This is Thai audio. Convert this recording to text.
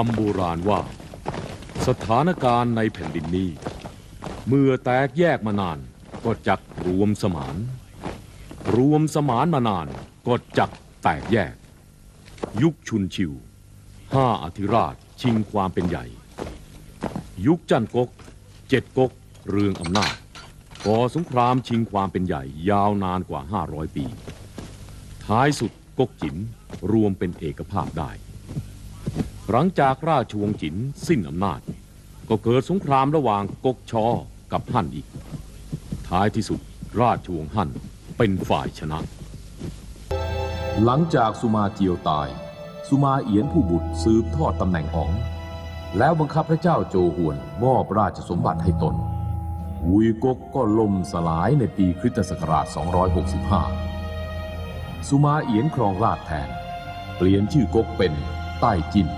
คำโบราณว่า สถานการณ์ในแผ่นดินนี้ เมื่อแตกแยกมานานก็จักรวมสมาน รวมสมานมานานก็จักแตกแยก ยุคชุนชิว ห้าอธิราชชิงความเป็นใหญ่ ยุคจันกกเจ็ดกกเรืองอำนาจก่อสงครามชิงความเป็นใหญ่ยาวนานกว่า 500 ปี ท้ายสุดกกจิ๋มรวมเป็นเอกภาพได้ หลังจากราชวงศ์จินสิ้นอำนาจ ก็เกิดสงครามระหว่างกกชอกับฮั่นอีก ท้ายที่สุดราชวงศ์ฮั่นเป็นฝ่ายชนะ หลังจากสุมาเจียวตาย สุมาเอียนผู้บุตรสืบทอดตำแหน่งอ๋อง แล้วบังคับพระเจ้าโจหวนมอบราชสมบัติให้ตนวุยกกก็ล่มสลายในปีคริสตศักราช 265 สุมาเอียนครองราชแทน เปลี่ยนชื่อกกเป็นใต้จิน